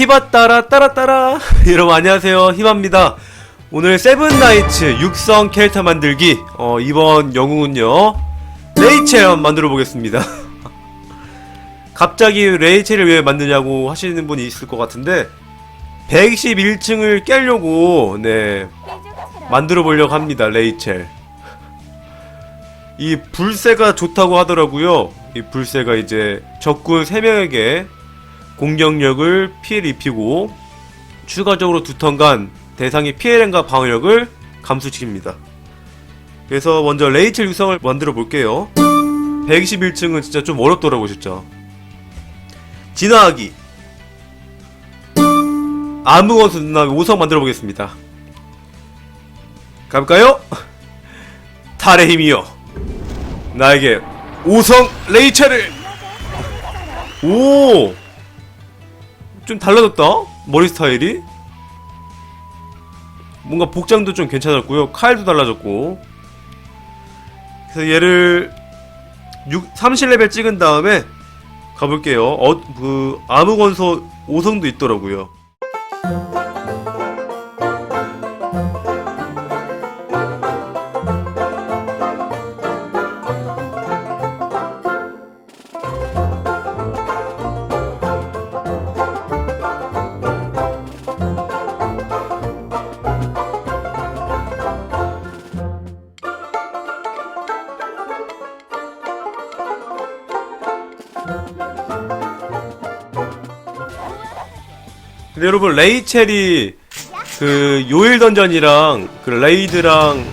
히바 따라 따라 따라. 여러분 안녕하세요. 히바입니다. 오늘 세븐나이츠 육성 캐릭터 만들기. 어, 이번 영웅은요 레이첼 만들어 보겠습니다. 갑자기 레이첼을 왜 만드냐고 하시는 분이 있을 것 같은데 111층을 깨려고 네 만들어 보려고 합니다 레이첼. 이 불새가 좋다고 하더라고요. 이 불새가 이제 적군 3명에게 공격력을 피해를 입히고 추가적으로 두 턴간 대상의 피해량과 방어력을 감소시킵니다. 그래서 먼저 레이첼 육성을 만들어 볼게요. 121층은 진짜 좀 어렵더라고 진짜. 진화하기. 아무것도 누나 5성 만들어 보겠습니다. 가볼까요? 달의 힘이여. 나에게 5성 레이첼을. 오. 좀 달라졌다? 머리 스타일이? 뭔가 복장도 좀 괜찮았고요. 칼도 달라졌고. 그래서 얘를 6, 30레벨 찍은 다음에 가볼게요. 어, 그, 암흑원소 5성도 있더라고요. 근데 여러분, 레이첼이 그 요일 던전이랑 그 레이드랑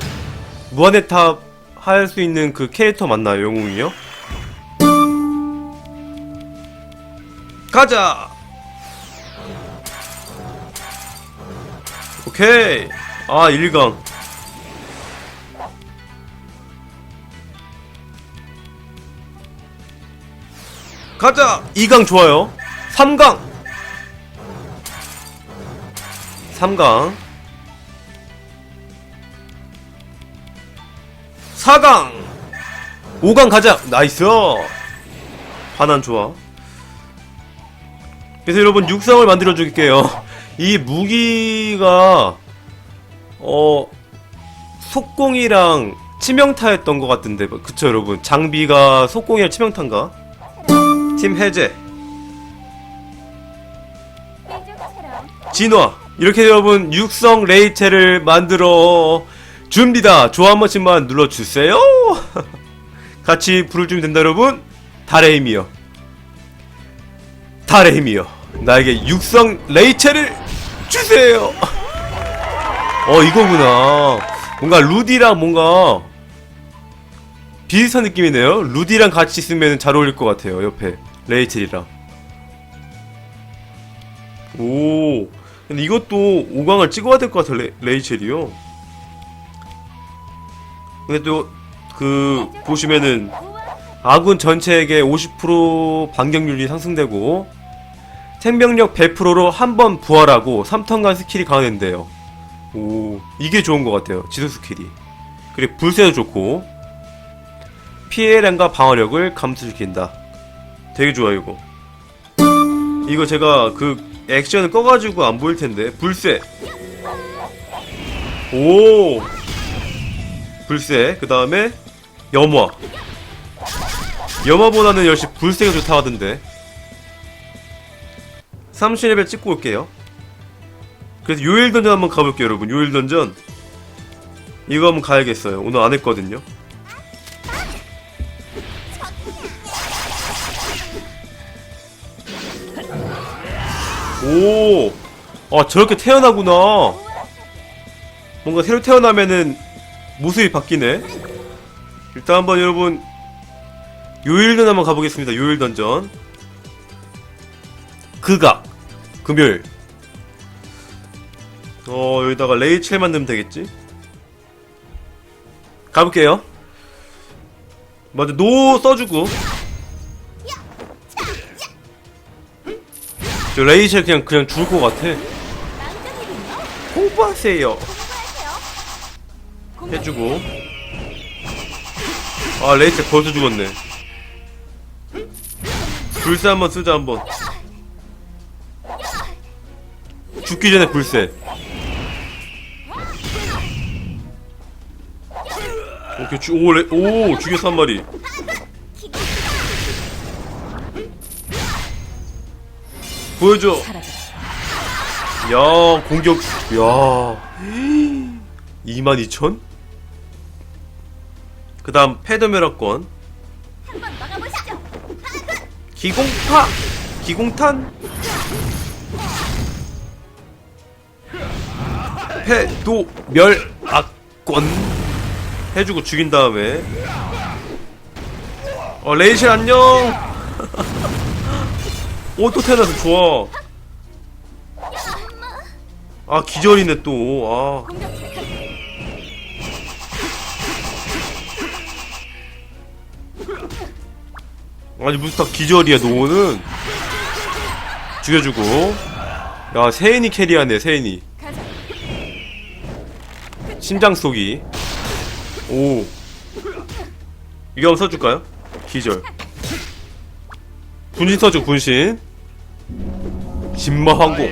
무한의 탑 할 수 있는 그 캐릭터 맞나요, 영웅이요? 가자! 오케이! 아, 1강. 가자! 2강 좋아요. 3강! 3강. 4강. 5강 가자. 나이스. 반환 좋아. 그래서 여러분 육성을 만들어 줄게요. 이 무기가 어 속공이랑 치명타였던 것 같은데. 그쵸 여러분? 장비가 속공이랑 치명타인가? 팀 해제. 진화 이렇게 여러분 육성 레이첼을 만들어 줍니다. 좋아 한 번씩만 눌러주세요. 같이 부를 준비 된다 여러분. 달의 힘이여 달의 힘이여 나에게 육성 레이첼을 주세요. 어 이거구나. 뭔가 루디랑 뭔가 비슷한 느낌이네요. 루디랑 같이 있으면 잘 어울릴 것 같아요 옆에. 레이첼이랑. 오 근데 이것도 5강을 찍어야 될 것 같아 레, 레이첼이요. 근데 또 그 보시면은 아군 전체에게 50% 반격률이 상승되고 생명력 100%로 한 번 부활하고 3턴간 스킬이 강화된대요. 오 이게 좋은 것 같아요 지속 스킬이. 그리고 불새도 좋고 피해량과 방어력을 감소시킨다. 되게 좋아요 이거. 이거 제가 그 액션을 꺼가지고 안 보일 텐데. 불새. 오. 불새. 그 다음에 염화. 염화보다는 역시 불새가 좋다 하던데. 30레벨 찍고 올게요. 그래서 요일 던전 한번 가볼게요 여러분. 요일 던전. 이거 한번 가야겠어요. 오늘 안 했거든요 오, 아 저렇게 태어나구나. 뭔가 새로 태어나면은 모습이 바뀌네. 일단 한번 여러분 요일전 한번 가보겠습니다. 요일 던전. 극악 금요일. 어 여기다가 레이첼 만들면 되겠지? 가볼게요. 먼저 노 써주고. 저 레이첼 그냥 그냥 죽을 것 같아. 공부하세요. 해주고. 아 레이첼 벌써 죽었네. 불사 한번 쓰자 한번. 죽기 전에 불새. 오케이, 주, 오, 레, 오, 죽였어, 한 마리. 보여줘. 야, 공격, 야. 22,000? 그 다음, 패드메라권. 기공파! 기공탄! 패도 멸악권 해주고 죽인 다음에 어 레이실 안녕 오또 태어나서 좋아 아 기절이네 또아. 아니 무슨 다 기절이야 노는? 죽여주고. 야 세인이 캐리하네 세인이. 심장 쏘기 오. 이거 한번 써줄까요? 기절. 분신 써줘 분신 진마 항공.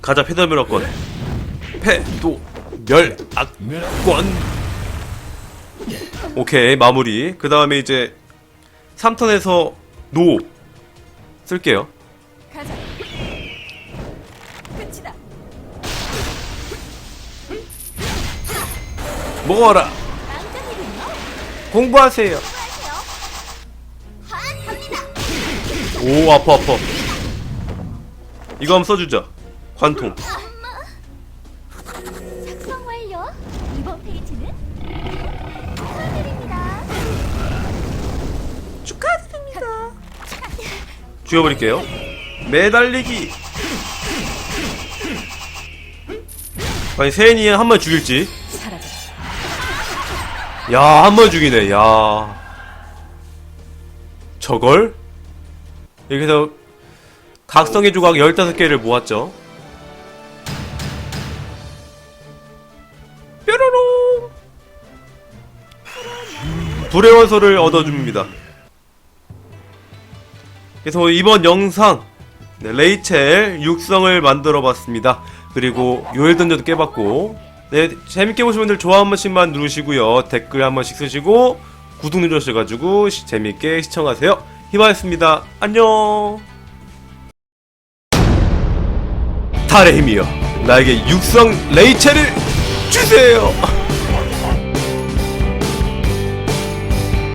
가자 페더미러권. 패도 멸악권. 오케이 마무리. 그 다음에 이제 3턴에서 노 쓸게요. 가자. 끝이다. 먹어라. 깜짝이군요. 공부하세요 오 아파 아파. 이거 한번 써주자. 관통. 작성 완료. 이번 페이지는 축하드립니다. 축하드립니다. 죽여버릴게요. 매달리기. 아니 세인이 한 번 죽일지. 야 한 번 죽이네. 야. 저걸 해서 각성의 조각 15개를 모았죠. 뾰로롱! 불의 원소를 얻어줍니다. 그래서 이번 영상 네, 레이첼 육성을 만들어 봤습니다. 그리고 요엘 던전도 깨봤고 네 재밌게 보신 분들 좋아요 한 번씩만 누르시고요. 댓글 한 번씩 쓰시고 구독 시- 재밌게 시청하세요 희망했습니다. 안녕. 달의 힘이여 나에게 육성 레이첼을 주세요